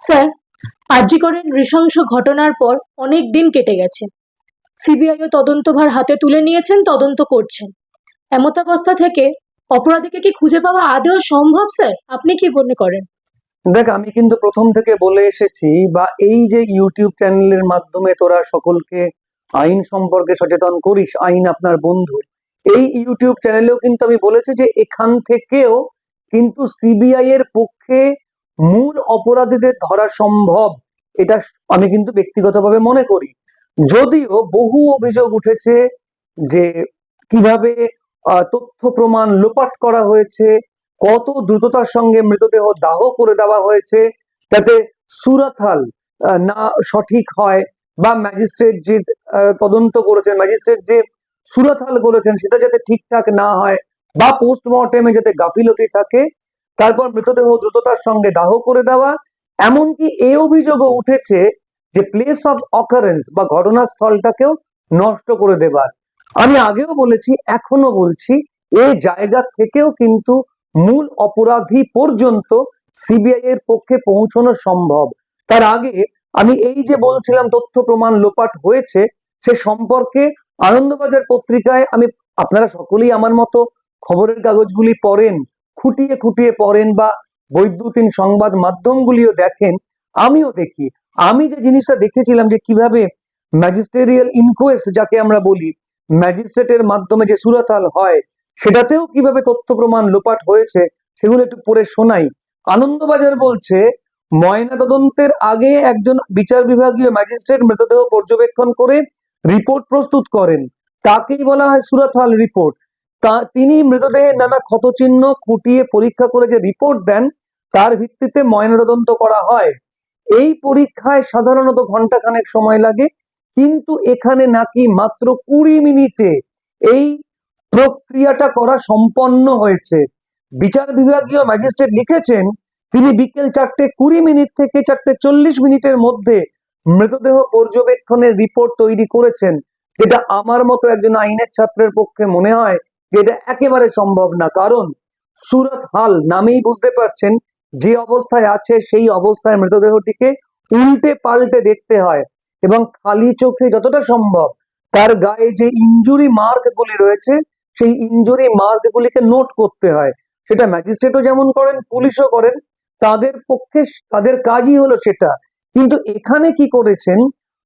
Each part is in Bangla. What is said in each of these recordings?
স্যার, আরজিকরের নৃশংস ঘটনার পর অনেক দিন কেটে গেছে। সিবিআইও তদন্তভার হাতে তুলে নিয়েছেন, তদন্ত করছেন। এমতাবস্থা থেকে অপরাধীকে কি খুঁজে পাওয়া আদেও সম্ভব, স্যার? আপনি কি মনে করেন? দেখ, আমি কিন্তু প্রথম থেকে বলে এসেছি, বা এই যে ইউটিউব চ্যানেলের মাধ্যমে তোরা সকলকে আইন সম্পর্কে সচেতন করিস, আইন আপনার বন্ধু, এই ইউটিউব চ্যানেলেও কিন্তু আমি বলেছি যে এখান থেকেও কিন্তু সিবিআই এর পক্ষে মূল অপরাধীদের ধরা সম্ভব, এটা আমি কিন্তু ব্যক্তিগতভাবে মনে করি। যদিও বহু অভিযোগ উঠেছে যে কীভাবে তথ্য প্রমাণ লোপাট করা হয়েছে, কত দ্রুততার সঙ্গে মৃতদেহ দাহ করে দেওয়া হয়েছে যাতে সুরাথাল না সঠিক হয় বা ম্যাজিস্ট্রেট যে তদন্ত করেছেন, ম্যাজিস্ট্রেট যে সুরাথাল করেছেন, সেটা যাতে ঠিকঠাক না হয় বা পোস্টমর্টেমে যাতে গাফিলতি থাকে তারপর মৃতদেহ দ্রুততার সঙ্গে দাহ করে দেওয়া, এমনকি এ অভিযোগও উঠেছে যে প্লেস অফ অকারেন্স বা ঘটনাস্থলটাকেও নষ্ট করে দেবার। আমি আগেও বলেছি এখনও বলছি এই জায়গা থেকেও কিন্তু মূল অপরাধী পর্যন্ত সিবিআই এর পক্ষে পৌঁছানো সম্ভব। তার আগে আমি এই যে বলছিলাম তথ্য প্রমাণ লোপাট হয়েছে, সে সম্পর্কে আনন্দবাজার পত্রিকায় আমি, আপনারা সকলেই আমার মতো খবরের কাগজগুলি পড়েন খুঁটিয়ে খুঁটিয়ে পড়েন বা বৈদ্যুতিন সংবাদ মাধ্যমগুলিও দেখেন, আমিও দেখি। আমি যে জিনিসটা দেখেছিলাম যে কীভাবে ম্যাজিস্টেরিয়াল ইনকোয়েস্ট যাকে আমরা বলি, ম্যাজিস্ট্রেটের মাধ্যমে যে সুরাতাল হয়, সেটাতেও কীভাবে তথ্য প্রমাণ লোপাট হয়েছে, সেগুলো একটু পড়ে শোনাই। আনন্দবাজার বলছে ময়না তদন্তের আগে একজন বিচার বিভাগীয় ম্যাজিস্ট্রেট মৃতদেহ পর্যবেক্ষণ করে রিপোর্ট প্রস্তুত করেন। তাকেই বলা হয় সুরাথাল রিপোর্ট। তা তিনি মৃতদেহের নানা ক্ষতচিহ্ন খুঁটিয়ে পরীক্ষা করে যে রিপোর্ট দেন, তার ভিত্তিতে ময়নাতদন্ত করা হয়। এই পরীক্ষায় সাধারণত ঘন্টাখানেক সময় লাগে, কিন্তু এখানে নাকি মাত্র কুড়ি মিনিটে এই প্রক্রিয়াটা করা সম্পন্ন হয়েছে। বিচার বিভাগীয় ম্যাজিস্ট্রেট লিখেছেন, তিনি বিকেল চারটে কুড়ি মিনিট থেকে চারটে চল্লিশ মিনিটের মধ্যে মৃতদেহ পর্যবেক্ষণের রিপোর্ট তৈরি করেছেন। যেটা আমার মতো একজন আইনের ছাত্রের পক্ষে মনে হয় এটা একেবারে সম্ভব না। কারণ সুরত হাল নামেই বুঝতে পারছেন, যে অবস্থায় আছে সেই অবস্থায় মৃতদেহটিকে উল্টে পাল্টে দেখতে হয় এবং খালি চোখে যতটা সম্ভব তার গায়ে যে ইঞ্জুরি মার্ক গুলি রয়েছে, সেই ইঞ্জুরি মার্ক গুলিকে নোট করতে হয়। সেটা ম্যাজিস্ট্রেটও যেমন করেন, পুলিশও করেন, তাদের পক্ষে তাদের কাজই হলো সেটা। কিন্তু এখানে কি করেছেন?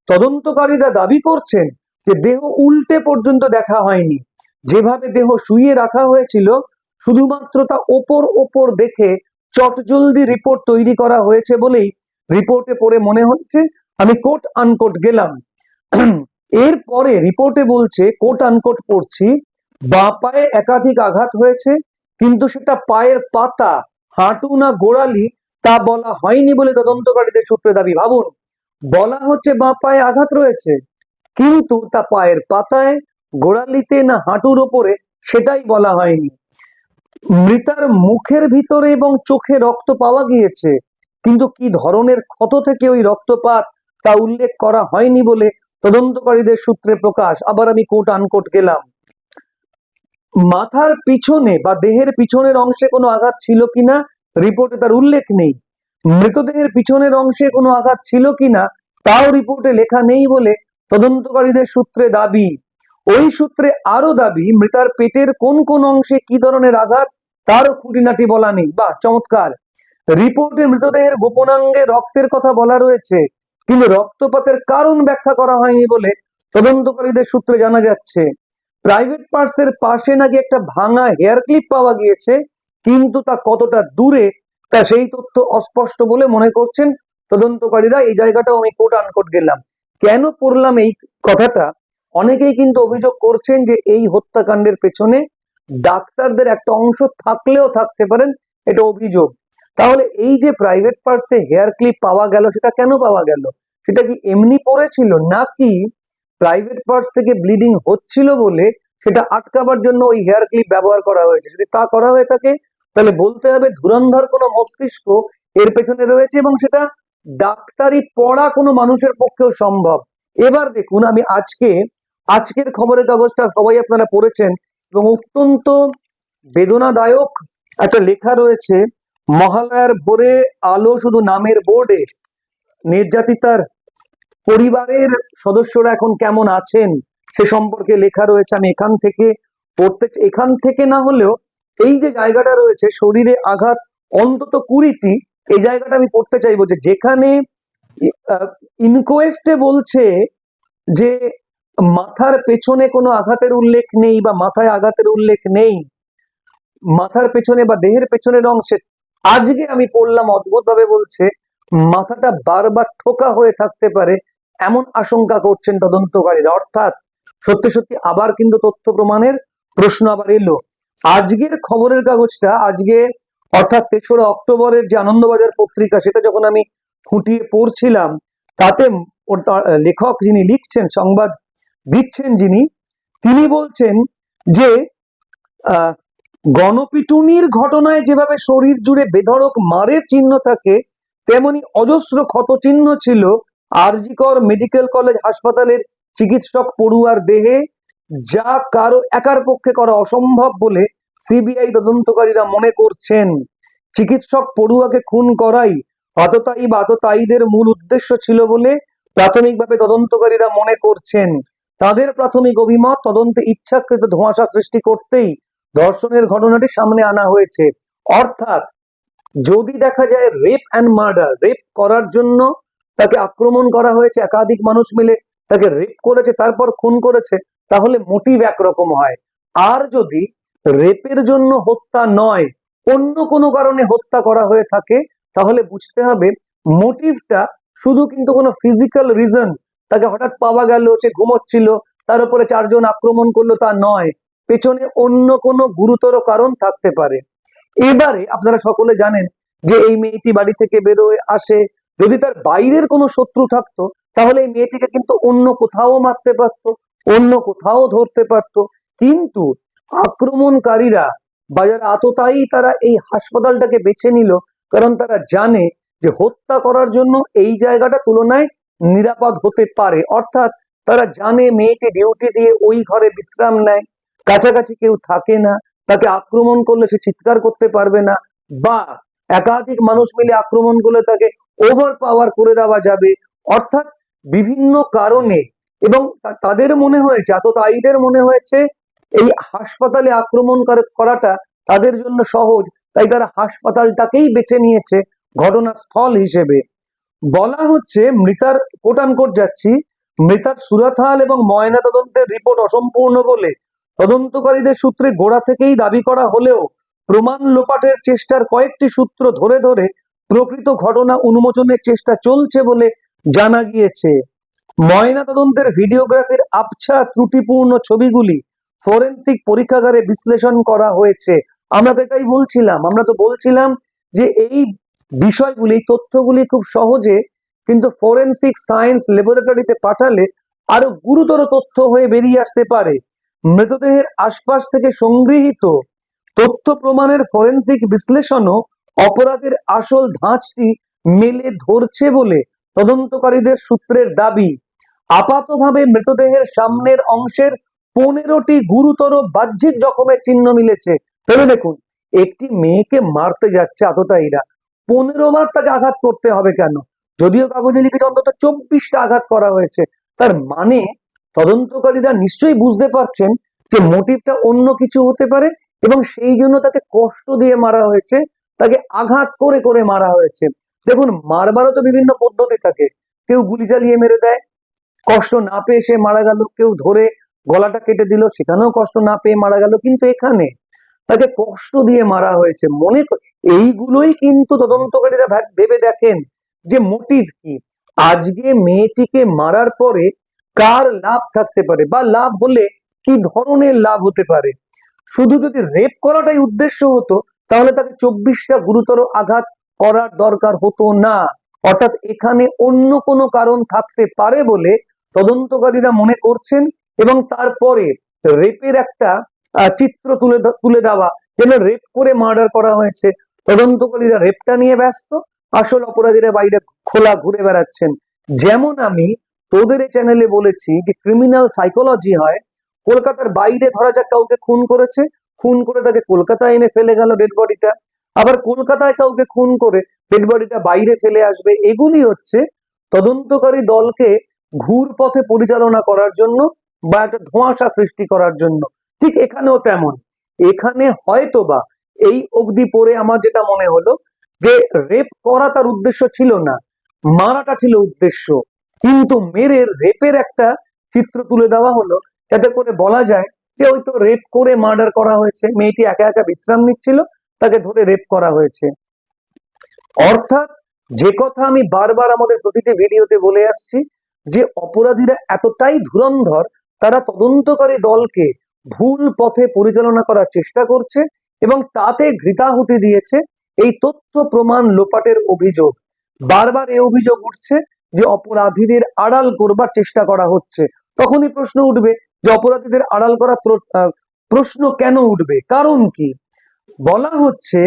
তদন্তকারীরা দাবি করছেন যে দেহ উল্টে পর্যন্ত দেখা হয়নি। যেভাবে দেহ শুইয়ে রাখা হয়েছিল, শুধুমাত্র তা ওপর ওপর দেখে চটজলদি রিপোর্ট তৈরি করা হয়েছে বলেই রিপোর্টে পড়ে মনে হচ্ছে, আমি কোট আনকোট গেলাম। এরপরে রিপোর্টে বলছে, কোট আনকোট পড়ছি বাঁ পায়ে একাধিক আঘাত হয়েছে, কিন্তু সেটা পায়ের পাতা, হাঁটু না গোড়ালি তা বলা হয়নি বলে তদন্তকারীদের সূত্রে দাবি। ভাবুন, বলা হচ্ছে বাঁ পায়ে আঘাত রয়েছে, কিন্তু তা পায়ের পাতায় গোড়ালিতে না হাঁটুর ওপরে সেটাই বলা হয়নি। মৃতার মুখের ভিতরে এবং চোখে রক্ত পাওয়া গিয়েছে, কিন্তু কি ধরনের ক্ষত থেকে ওই রক্তপাত তা উল্লেখ করা হয়নি বলে তদন্তকারীদের সূত্রে প্রকাশ। আবার আমি কোট আনকোট গেলাম। মাথার পিছনে বা দেহের পিছনের অংশে কোনো আঘাত ছিল কিনা রিপোর্টে তার উল্লেখ নেই। মৃতদেহের পিছনের অংশে কোনো আঘাত ছিল কিনা তাও রিপোর্টে লেখা নেই বলে তদন্তকারীদের সূত্রে দাবি। ওই সূত্রে আরও দাবি, মৃতার পেটের কোন কোন অংশে কি ধরনের আঘাত, তারও খুঁটিনাটি বলা নেই। বা চমৎকার। রিপোর্টে মৃতদেহের গোপনাঙ্গে রক্তের কথা বলা রয়েছে, কিন্তু রক্তপাতের কারণ ব্যাখ্যা করা হয়নি বলে তদন্তকারীদের সূত্রে জানা যাচ্ছে। প্রাইভেট পার্টসের পাশে নাকি একটা ভাঙা হেয়ার ক্লিপ পাওয়া গিয়েছে, কিন্তু তা কতটা দূরে, তা সেই তথ্য অস্পষ্ট বলে মনে করছেন তদন্তকারীরা। এই জায়গাটাও আমি কোট আনকোট গেলাম। কেন পড়লাম এই কথাটা? অনেকেই কিন্তু অভিযোগ করছেন যে এই হত্যাকাণ্ডের পেছনে ডাক্তারদের একটা অংশ থাকলেও থাকতে পারেন, এটা অভিযোগ। তাহলে এই যে প্রাইভেট পার্টসে হেয়ার ক্লিপ পাওয়া গেল, সেটা কেন পাওয়া গেল? সেটা কি এমনি পড়েছিল? নাকি প্রাইভেট পার্টস থেকে ব্লিডিং হচ্ছিল বলে সেটা আটকাবার জন্য ওই হেয়ার ক্লিপ ব্যবহার করা হয়েছে? যদি তা করা হয়ে থাকে তাহলে বলতে হবে ধুরন্ধর কোনো মস্তিষ্ক এর পেছনে রয়েছে এবং সেটা ডাক্তারি পড়া কোনো মানুষের পক্ষেও সম্ভব। এবার দেখুন, আমি আজকে আজকের খবরের কাগজটা সবাই আপনারা পড়েছেন এবং অত্যন্ত বেদনাদায়ক একটা লেখা রয়েছে, মহালয়ার ভোরে আলো শুধু নামের বোর্ডে, নির্যাতিতার পরিবারের সদস্যরা এখন কেমন আছেন সে সম্পর্কে লেখা রয়েছে, আমি এখান থেকে পড়তে এখান থেকে না হলেও এই যে জায়গাটা রয়েছে, শরীরে আঘাত, অন্তত কুড়িটি, এই জায়গাটা আমি পড়তে চাইব যে যেখানে ইনকোয়েস্টে বলছে যে মাথার পেছনে কোনো আঘাতের উল্লেখ নেই বা মাথায় আঘাতের উল্লেখ নেই। মাথার পেছনে বা দেহের পেছনের অংশে, আজকে আমি পড়লাম অদ্ভুত ভাবে বলছে, মাথাটা বারবার ঠোকা হয়ে থাকতে পারে এমন আশঙ্কা করছেন তদন্তকারীরা। অর্থাৎ সত্যি সত্যি আবার কিন্তু তথ্য প্রমাণের প্রশ্ন আবার এলো। আজকের খবরের কাগজটা, আজকে অর্থাৎ তেসরা অক্টোবরের যে আনন্দবাজার পত্রিকা, সেটা যখন আমি খুঁটিয়ে পড়ছিলাম, তাতে লেখক যিনি লিখছেন, সংবাদ দিচ্ছেন যিনি, তিনি বলছেন যে গণপিটুনির ঘটনায় যেভাবে শরীর জুড়ে বেধড়ক মারের চিহ্ন থাকে, তেমনি অজস্র ক্ষত চিহ্ন ছিল আরজিকর মেডিকেল কলেজ হাসপাতালের চিকিৎসক পড়ুয়ার দেহে, যা কারও একার পক্ষে করা অসম্ভব বলে সিবিআই তদন্তকারীরা মনে করছেন। চিকিৎসক পড়ুয়াকে খুন করাই আততায়ী বা আততায়ীদের মূল উদ্দেশ্য ছিল বলে প্রাথমিকভাবে তদন্তকারীরা মনে করছেন। তাদের প্রাথমিক অভিমত, তদন্তে ইচ্ছাকৃত ধোঁয়াশা সৃষ্টি করতেই ধর্ষণের ঘটনাটি সামনে আনা হয়েছে। অর্থাৎ, যদি দেখা যায় রেপ অ্যান্ড মার্ডার রেপ করার জন্য তাকে আক্রমণ করা হয়েছে, একাধিক মানুষ মিলে তাকে রেপ করেছে, তারপর খুন করেছে, তাহলে মোটিভ একরকম হয়। আর যদি রেপের জন্য হত্যা নয়, অন্য কোনো কারণে হত্যা করা হয়ে থাকে, তাহলে বুঝতে হবে মোটিভটা শুধু কিন্তু কোনো ফিজিক্যাল রিজন তাকে হঠাৎ পাওয়া গেল, সে ঘুমোচ্ছিল, তার উপরে চারজন আক্রমণ করল তা নয়, পেছনে অন্য কোনো গুরুতর কারণ থাকতে পারে। এবারে আপনারা সকলে জানেন যে এই মেয়েটি বাড়ি থেকে বেরোয়, আসে। যদি তার বাইরের কোনো শত্রু থাকতো, তাহলে এই মেয়েটিকে কিন্তু অন্য কোথাও মারতে পারতো, অন্য কোথাও ধরতে পারতো। কিন্তু আক্রমণকারীরা বা যারা আততায়ী, তারা এই হাসপাতালটাকে বেছে নিল, কারণ তারা জানে যে হত্যা করার জন্য এই জায়গাটা তুলনায় নিরাপদ হতে পারে। অর্থাৎ তারা জানে মেয়েটি ডিউটি দিয়ে ওই ঘরে বিশ্রাম নেয়। কাছাকাছি কেউ থাকে না। তাকে আক্রমণ করলে সে চিৎকার করতে পারবে না বা একাধিক মানুষ মিলে আক্রমণ করলে তাকে ওভার পাওয়ার করে দেওয়া যাবে। অর্থাৎ বিভিন্ন কারণে এবং তাদের মনে হয়েছে, আততায়ীদের মনে হয়েছে, এই হাসপাতালে আক্রমণ করাটা তাদের জন্য সহজ। তাই তারা হাসপাতালটাকেই বেছে নিয়েছে ঘটনাস্থল হিসেবে। বলা হচ্ছে মৃতার কোট যাচ্ছি, মৃতার সুরাথাল এবং ময়না তদন্তের রিপোর্ট অসম্পূর্ণ বলে তদন্তকারীদের সূত্রে গোড়া থেকেই দাবি করা হলেও প্রমাণ লোপাটের চেষ্টার কয়েকটি সূত্র ধরে ধরে প্রকৃত ঘটনা উন্মোচনের চেষ্টা চলছে বলে জানা গিয়েছে। ময়না তদন্তের ভিডিওগ্রাফির আবছা ত্রুটিপূর্ণ ছবিগুলি ফরেন্সিক পরীক্ষাগারে বিশ্লেষণ করা হয়েছে। আমরা তো এটাই বলছিলাম, আমরা তো বলছিলাম যে এই বিষয়গুলি, তথ্যগুলি খুব সহজে কিন্তু ফরেন্সিক সায়েন্স ল্যাবরেটরিতে পাঠালে আরও গুরুতর তথ্য হয়ে বেরিয়ে আসতে পারে। মৃতদেহের আশপাশ থেকে সংগৃহীত তথ্য প্রমাণের ফরেন্সিক বিশ্লেষণও অপরাধের আসল ধাঁচটি মেলে ধরছে বলে তদন্তকারীদের সূত্রের দাবি। আপাতভাবে মৃতদেহের সামনের অংশের পনেরোটি গুরুতর বাহ্যিক জখমের চিহ্ন মিলেছে। ভেবে দেখুন, একটি মেয়েকে মারতে যাচ্ছে আততায়ীরা পনেরো বার তাকে আঘাত করতে হবে কেন? যদিও কাগজে লিখেছে অন্তত চব্বিশটা আঘাত করা হয়েছে। তার মানে তদন্তকারীরা নিশ্চয়ই বুঝতে পারছেন যে মোটিভটা অন্য কিছু হতে পারে এবং সেই জন্য তাকে কষ্ট দিয়ে মারা হয়েছে, তাকে আঘাত করে করে মারা হয়েছে। দেখুন, মারবারও তো বিভিন্ন পদ্ধতি থাকে। কেউ গুলি চালিয়ে মেরে দেয়, কষ্ট না পেয়ে সে মারা গেল, কেউ ধরে গলাটা কেটে দিল, সেখানেও কষ্ট না পেয়ে মারা গেল, কিন্তু এখানে তাকে কষ্ট দিয়ে মারা হয়েছে। মনে কর- এইগুলোই কিন্তু তদন্তকারীরা ভেবে দেখেন যে মোটিভ কি। আজকে মেয়েটিকে মারার পরে কার লাভ থাকতে পারে বা লাভ হলে কি ধরনের লাভ হতে পারে? শুধু যদি রেপ করাটাই উদ্দেশ্য হতো, তাহলে তাকে চব্বিশটা গুরুতর আঘাত করার দরকার হতো না। অর্থাৎ এখানে অন্য কোনো কারণ থাকতে পারে বলে তদন্তকারীরা মনে করছেন এবং তারপরে রেপের একটা চিত্র তুলে তুলে দেওয়া, যেন রেপ করে মার্ডার করা হয়েছে। তদন্তকারীরা রেপটা নিয়ে ব্যস্ত। আসল অপরাধীরা বাইরে খোলা ঘুরে বেড়াচ্ছেন। যেমন আমি তোদের চ্যানেলে বলেছি যে ক্রিমিনাল সাইকোলজি হয়, কলকাতার বাইরে ধরা যাক কাউকে খুন করেছে, খুন করে তাকে কলকাতায় এনে ফেলে গেল ডেড বডিটা আবার কলকাতায় কাউকে খুন করে ডেড বডিটা বাইরে ফেলে আসবে, এগুলি হচ্ছে তদন্তকারী দলকে ঘুর পথে পরিচালনা করার জন্য বা একটা ধোঁয়াশা সৃষ্টি করার জন্য। ঠিক এখানেও তেমন। এখানে হয়তোবা এই অবধি পরে আমার যেটা মনে হলো যে রেপ করা তার উদ্দেশ্য ছিল না, মারাটা ছিল উদ্দেশ্য। কিন্তু মেরে রেপের একটা চিত্র তুলে দেওয়া হলো। যাতে করে বলা যায় যে ওই তো রেপ করে মার্ডার করা হয়েছে, মেয়েটি একা একা বিশ্রাম নিচ্ছিল, তাকে ধরে রেপ করা হয়েছে। অর্থাৎ যে কথা আমি বারবার আমাদের প্রতিটি ভিডিওতে বলে আসছি যে অপরাধীরা এতটাই ধুরন্ধর, তারা তদন্তকারী দলকে ভুল পথে পরিচালনা করার চেষ্টা করছে এবং তাতে ঘৃতাহুতি দিয়েছে এই তথ্য প্রমাণ লোপাটের অভিযোগ। বারবার এ অভিযোগ উঠছে যে অপরাধীদের আড়াল করবার চেষ্টা করা হচ্ছে। তখনই প্রশ্ন উঠবে যে অপরাধীদের আড়াল আহ, প্রশ্ন কেন উঠবে? কারণ কি? বলা হচ্ছে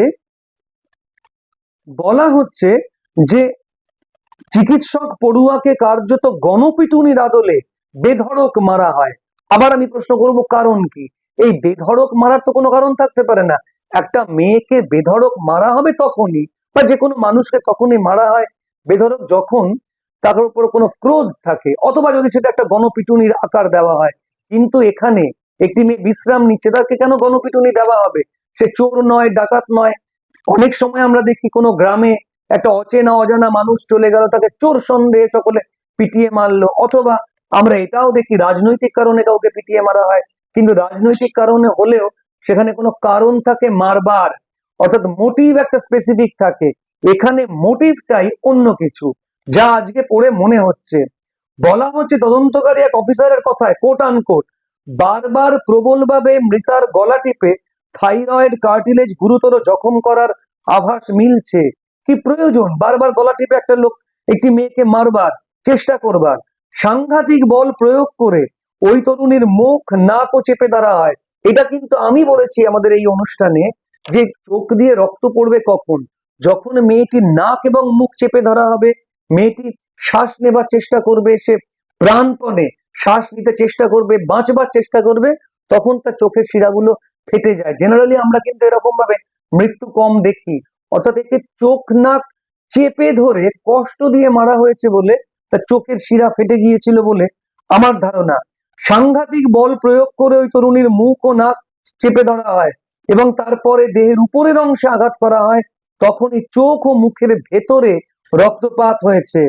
বলা হচ্ছে যে চিকিৎসক পড়ুয়াকে কার্যত গণপিটুনির আদলে বেধড়ক মারা হয়। আবার আমি প্রশ্ন করব কারণ কি? এই বেধড়ক মারার তো কোনো কারণ থাকতে পারে না। একটা মেয়েকে বেধড়ক মারা হবে তখনই বা যে কোনো মানুষকে তখনই মারা হয়। বেধড়ক যখন তার উপর কোনো ক্রোধ থাকে অথবা যদি সেটা একটা গণপিটুনির আকার দেওয়া হয়, কিন্তু এখানে একটি মেয়ে বিশ্রাম নিচ্ছে, তাকে কেন গণপিটুনি দেওয়া হবে? সে চোর নয়, ডাকাত নয়। অনেক সময় আমরা দেখি কোনো গ্রামে একটা অচেনা, অজানা মানুষ চলে গেল, তাকে চোর সন্দেহে সকলে পিটিয়ে মারলো। অথবা আমরা এটাও দেখি রাজনৈতিক কারণে কাউকে পিটিয়ে মারা হয়। কিন্তু রাজনৈতিক কারণে হলেও সেখানে কোনো কারণ থাকে মারবার, অর্থাৎ মোটিভ একটা স্পেসিফিক থাকে। এখানে মোটিভটাই অন্য কিছু, যা আজকে পড়ে মনে হচ্ছে। বলা হচ্ছে তদন্তকারী এক অফিসারের কথায় কোট আনকোট বারবার প্রবলভাবে মৃতার গলা টিপে থাইরয়েড কার্টিলেজ গুরুতর জখম করার আভাস মিলছে। কি প্রয়োজন? বারবার গলা টিপে একটা লোক, একটি মেয়েকে মারবার, চেষ্টা করবার, সাংঘাতিক বল প্রয়োগ করে ওই তরুণীর মুখ নাকও চেপে ধরা হয় এটা কিন্তু আমি বলেছি আমাদের এই অনুষ্ঠানে যে চোখ দিয়ে রক্ত পড়বে কখন? যখন মেয়েটির নাক এবং মুখ চেপে ধরা হবে, মেয়েটি শ্বাস নেবার চেষ্টা করবে, সে প্রাণপণে শ্বাস নিতে চেষ্টা করবে, বাঁচবার চেষ্টা করবে, তখন তার চোখের শিরাগুলো ফেটে যায়। জেনারেলি আমরা কিন্তু এরকম ভাবে মৃত্যু কম দেখি। অর্থাৎ একে চোখ নাক চেপে ধরে কষ্ট দিয়ে মারা হয়েছে বলে তার চোখের শিরা ফেটে গিয়েছিল বলে আমার ধারণা। সাংঘাতিক বল প্রয়োগ করে ওই তরুণীর মুখ ও নাক চেপে ধরা হয় এবং তারপরে দেহের উপরের অংশে আঘাত করা হয়, তখনই চোখ ও মুখের ভেতরে রক্তপাত হয়েছে।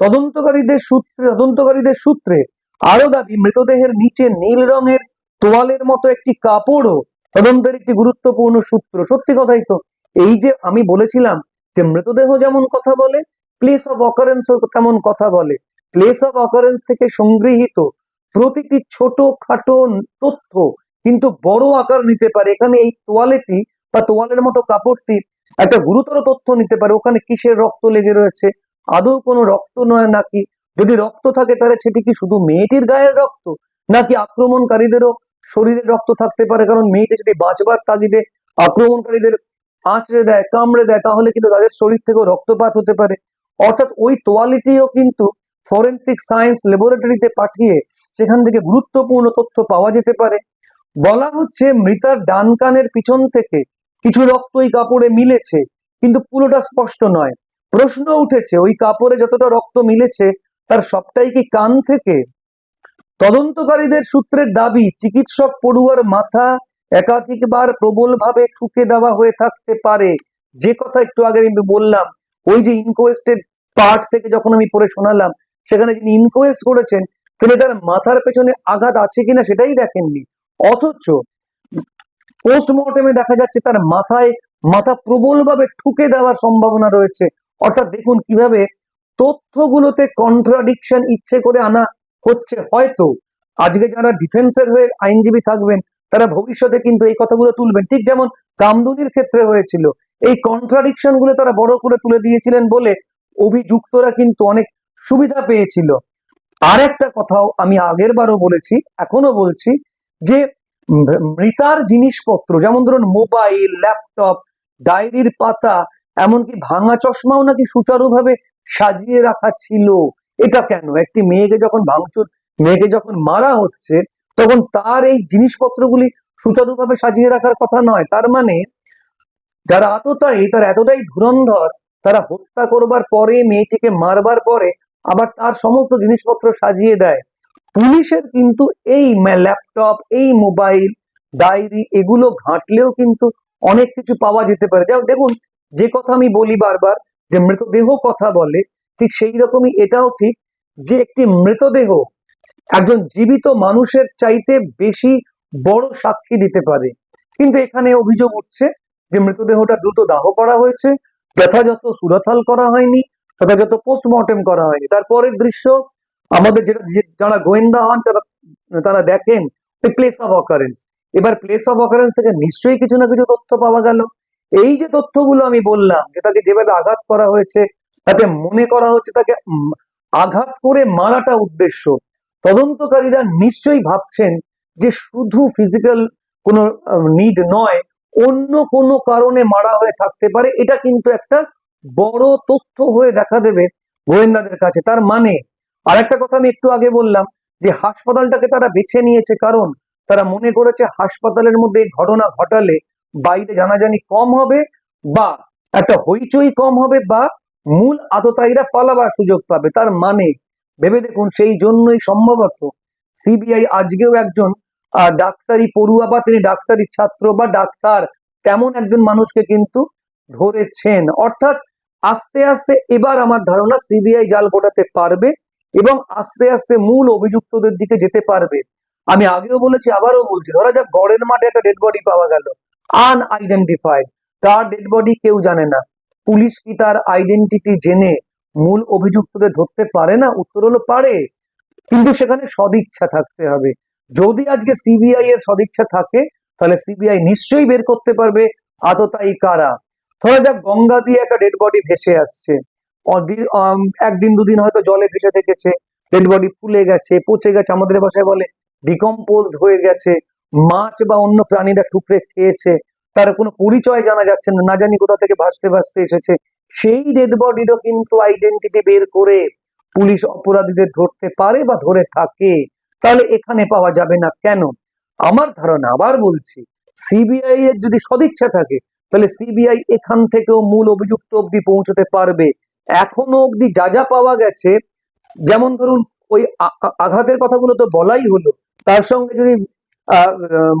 তদন্তকারীদের সূত্রে তদন্তকারীদের সূত্রে আরও দাবি, মৃতদেহের নিচে নীল রঙের তোয়ালের মতো একটি কাপড়ও তদন্তের একটি গুরুত্বপূর্ণ সূত্র। সত্যি কথাই তো, এই যে আমি বলেছিলাম যে মৃতদেহ যেমন কথা বলে প্লেস অফ অকারেন্স তেমন কথা বলে। প্লেস অফ অকারেন্স থেকে সংগৃহীত প্রতিটি ছোট খাটো তথ্য কিন্তু বড় আকার নিতে পারে। এখানে এই তোয়ালেটি বা তোয়ালের মতো কাপড়টি একটা গুরুতর তথ্য নিতে পারে। ওখানে কিসের রক্ত লেগে রয়েছে? আদৌ কোনো রক্ত নয় নাকি? যদি রক্ত থাকে তাহলে সেটি কি শুধু মেয়েটির গায়ের রক্ত নাকি আক্রমণকারীদেরও শরীরে রক্ত থাকতে পারে? কারণ মেয়েটি যদি বাঁচবার তাগিদে আক্রমণকারীদের আঁচড়ে দেয়, কামড়ে দেয়, তাহলে কিন্তু তাদের শরীর থেকেও রক্তপাত হতে পারে। অর্থাৎ ওই তোয়ালিটিও কিন্তু ফরেন্সিক সায়েন্স ল্যাবরেটরিতে পাঠিয়ে সেখান থেকে গুরুত্বপূর্ণ তথ্য পাওয়া যেতে পারে। বলা হচ্ছে মৃতার ডান কানের পিছন থেকে কিছু রক্ত ওই কাপড়ে মিলেছে, কিন্তু পুরোটা স্পষ্ট নয়। প্রশ্ন উঠেছে, ওই কাপড়ে যতটা রক্ত মিলেছে, তার সবটাই কি কান থেকে? তদন্তকারীদের সূত্রের দাবি, চিকিৎসক পড়ুয়ার মাথা একাধিকবার প্রবলভাবে ঠুকে দেওয়া হয়ে থাকতে পারে। যে কথা একটু আগে আমি বললাম, ওই যে ইনকোয়েস্টের পার্ট থেকে যখন আমি পড়ে শোনালাম, সেখানে যিনি ইনকোয়েস্ট করেছেন তিনি তার মাথার পেছনে আঘাত আছে কিনা সেটাই দেখেননি। অথচ পোস্টমর্টমে দেখা যাচ্ছে তার মাথায় মাথা প্রবলভাবে ঠুকে দেওয়ার সম্ভাবনা রয়েছে। অর্থাৎ দেখুন কীভাবে তথ্যগুলোতে কন্ট্রাডিকশন ইচ্ছে করে আনা হচ্ছে। হয়তো আজকে যারা ডিফেন্সের হয়ে আইনজীবী থাকবেন, তারা ভবিষ্যতে কিন্তু এই কথাগুলো তুলবেন। ঠিক যেমন কামদুনির ক্ষেত্রে হয়েছিল। এই কন্ট্রাডিকশনগুলো তারা বড় করে তুলে দিয়েছিলেন বলে অভিযুক্তরা কিন্তু অনেক সুবিধা পেয়েছিল। আর একটা কথাও আমি আগের বারও বলেছি এখনও বলছি যে মৃতার জিনিসপত্র, যেমন ধরুন মোবাইল, ল্যাপটপ, ডায়েরির পাতা, এমনকি ভাঙা চশমাও নাকি সুচারুভাবে সাজিয়ে রাখা ছিল। এটা কেন? একটি মেয়েকে যখন ভাঙচুর, মেয়েকে যখন মারা হচ্ছে, তখন তার এই জিনিসপত্রগুলি সুচারুভাবে সাজিয়ে রাখার কথা নয়। তার মানে যারা আততায়ী, তারা এতটাই ধুরন্ধর, তারা হত্যা করবার পরে, মেয়েটিকে মারবার পরে আবার তার সমস্ত জিনিসপত্র সাজিয়ে দেয়। পুলিশের কিন্তু এই ল্যাপটপ এই মোবাইল ডায়েরি এগুলো ঘাঁটলেও কিন্তু অনেক কিছু পাওয়া যেতে পারে। যেমন দেখুন, যে কথা আমি বলি বারবার, যে মৃতদেহ কথা বলে, ঠিক সেই রকমই এটাও ঠিক যে একটি মৃতদেহ একজন জীবিত মানুষের চাইতে বেশি বড় সাক্ষী দিতে পারে। কিন্তু এখানে অভিযোগ উঠছে যে মৃতদেহটা দ্রুত দাহ করা হয়েছে, যথাযথ সুরথাল করা হয়নি যথাযথ পোস্টমর্টেম করা হয়নি। তারপরের দৃশ্য আমাদের যেটা যারা গোয়েন্দা হন তারা তারা দেখেন প্লেস অফ অকারেন্স এবার প্লেস অফ অকারেন্স থেকে নিশ্চয়ই কিছু না কিছু তথ্য পাওয়া গেল। এই যে তথ্যগুলো আমি বললাম, যেটাকে যেভাবে আঘাত করা হয়েছে তাতে মনে করা হচ্ছে তাকে আঘাত করে মারাটা উদ্দেশ্য। তদন্তকারীরা নিশ্চয়ই ভাবছেন যে শুধু ফিজিক্যাল কোনো নিড নয়, অন্য কোনো কারণে মারা হয়ে থাকতে পারে। এটা কিন্তু একটা বড় তথ্য হয়ে দেখা দেবে গোয়েন্দাদের কাছে। তার মানে আর একটা কথা আমি একটু আগে বললাম যে হাসপাতালটাকে তারা বেছে নিয়েছে কারণ তারা মনে করেছে হাসপাতালের মধ্যে ঘটনা ঘটালে বাইরে জানাজানি কম হবে বা একটা হইচই কম হবে বা মূল আততায়ীরা পালাবার সুযোগ পাবে। তার মানে ভেবে দেখুন, সেই জন্যই সম্ভবত সিবিআই আজকেও একজন ডাক্তারি পড়ুয়া বা তিনি ডাক্তারি ছাত্র বা ডাক্তার, তেমন একজন মানুষকে কিন্তু ধরেছেন। অর্থাৎ আস্তে আস্তে এবার আমার ধারণা সিবিআই জাল গোটাতে পারবে এবং আস্তে আস্তে মূল অভিযুক্তদের দিকে যেতে পারবে। আমি আগেও বলেছি, আবারও বলছি, ধরা যাক গড়ের মাঠে একটা ডেড বডি পাওয়া গেল আনআইডেন্টিফাইড তার ডেড বডি কেউ জানে না। পুলিশ কি তার আইডেন্টিটি জেনে মূল অভিযুক্তদের ধরতে পারে না? উত্তর হলো পারে। কিন্তু সেখানে সদিচ্ছা থাকতে হবে। যদি আজকে সিবিআই এর সদিচ্ছা থাকে, তাহলে সিবিআই নিশ্চয়ই বের করতে পারবে। আততায়ী কারা? ধরা যাক গঙ্গা দিয়ে একটা ডেড বডি ভেসে আসছে। একদিন দুদিন হয়তো জলে ভেসে থেকেছে ডেড বডি ফুলে গেছে, পচে গেছে, আমাদের ভাষায় বলে ডিকম্পোজড হয়ে গেছে, মাছ বা অন্য প্রাণীরা টুকরে খেয়েছে, তার কোনো পরিচয় জানা যাচ্ছে না না জানি কোথা থেকে ভাসতে ভাসতে এসেছে। সেই ডেড বডিরও কিন্তু আইডেন্টিটি বের করে পুলিশ অপরাধীদের ধরতে পারে বা ধরে থাকে। তাহলে এখানে পাওয়া যাবে না কেন? আমার ধারণা, আবার বলছি সিবিআই এর যদি সদিচ্ছা থাকে তাহলে সিবিআই এখান থেকেও মূল অভিযুক্ত অব্দি পৌঁছতে পারবে। এখনও অব্দি যা যা পাওয়া গেছে, যেমন ধরুন ওই আঘাতের কথাগুলো তো বলাই হলো, তার সঙ্গে যদি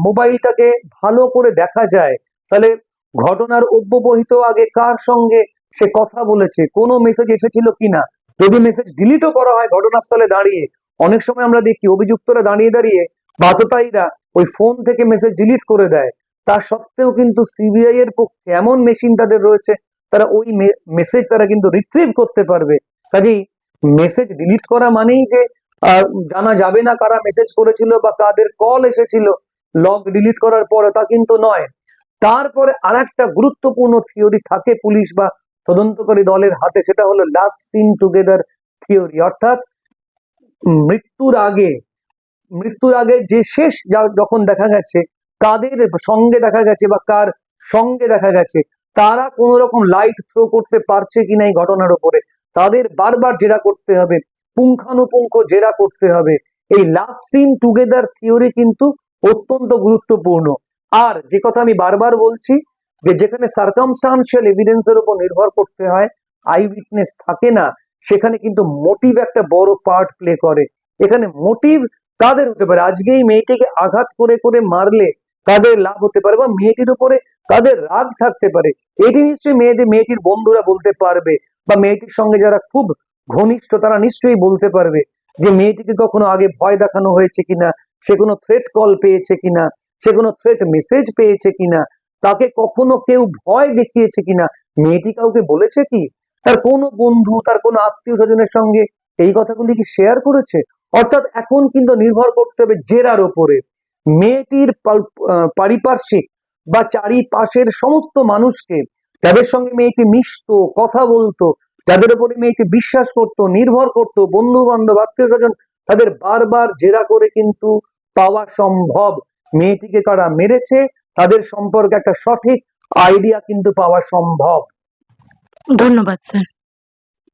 মোবাইলটাকে ভালো করে দেখা যায়, তাহলে ঘটনার অব্যবহিত আগে কার সঙ্গে সে কথা বলেছে, কোনো মেসেজ এসেছিল কিনা? যদি মেসেজ ডিলিটও করা হয় ঘটনাস্থলে দাঁড়িয়ে, অনেক সময় আমরা দেখি অভিযুক্তরা দাঁড়িয়ে দাঁড়িয়ে বাততায়ীরা ওই ফোন থেকে মেসেজ ডিলিট করে দেয়। তা সত্ত্বেও কিন্তু সিবিআই এর পক্ষে এমন মেশিন তাদের রয়েছে, তারা ওই মেসেজ তারা কিন্তু রিট্রিভ করতে পারবে। কাজেই মেসেজ ডিলিট করা মানেই যে জানা যাবে না কারা মেসেজ করেছিল বা কাদের কল এসেছিল লগ ডিলিট করার পরে তা কিন্তু নয়। তারপরে আর একটা গুরুত্বপূর্ণ থিওরি থাকে পুলিশ বা তদন্তকারী দলের হাতে, সেটা হলো লাস্ট সিন টুগেদার থিওরি অর্থাৎ মৃত্যুর আগে মৃত্যুর আগে যে শেষ যখন দেখা গেছে কাদের সঙ্গে দেখা গেছে বা কার সঙ্গে দেখা গেছে? তারা কোন রকম লাইট থ্রো করতে পারছে কিনা এই ঘটনার উপরে? তাদের বারবার জেরা করতে হবে, পুঙ্খানুপুঙ্খ জেরা করতে হবে। এই লাস্ট সিন টুগেদার থিওরি কিন্তু অত্যন্ত গুরুত্বপূর্ণ। আর যে কথা আমি বারবার বলছি, যে যেখানে সার্কামস্টান্সিয়াল এভিডেন্সের উপর নির্ভর করতে হয় আই উইটনেস থাকে না, সেখানে কিন্তু মোটিভ একটা বড় পার্ট প্লে করে। এখানে মোটিভ কাদের হতে পারে? আজকে এই মেয়েটিকে আঘাত করে করে মারলে কাদের লাভ হতে পারে বা মেয়েটির উপরে কাদের রাগ থাকতে পারে? এটি নিশ্চয়ই মেয়েদের, মেয়েটির বন্ধুরা বলতে পারবে বা মেয়েটির সঙ্গে যারা খুব ঘনিষ্ঠ তারা নিশ্চয়ই বলতে পারবে যে মেয়েটিকে কখনো আগে ভয় দেখানো হয়েছে কিনা, সে কোনো থ্রেট কল পেয়েছে কিনা, সে কোনো থ্রেট মেসেজ পেয়েছে কিনা, তাকে কখনো কেউ ভয় দেখিয়েছে কিনা, মেয়েটি কাউকে বলেছে কি? তার কোনো বন্ধু, তার কোনো আত্মীয় স্বজনের সঙ্গে এই কথাগুলি কি শেয়ার করেছে? অর্থাৎ এখন কিন্তু নির্ভর করতে হবে জেরার ওপরে মেয়েটির পারিপার্শ্বিক বা চারিপাশের সমস্ত মানুষকে যাদের সঙ্গে মেয়েটি মিশতো, কথা বলতো, যাদের উপরে মেয়েটি বিশ্বাস করত, নির্ভর করত বন্ধু বান্ধব আত্মীয় স্বজন তাদের বারবার জেরা করে কিন্তু পাওয়া সম্ভব। মেয়েটিকে কারা মেরেছে, তাদের সম্পর্কে একটা সঠিক আইডিয়া কিন্তু পাওয়া সম্ভব। ধন্যবাদ, স্যার।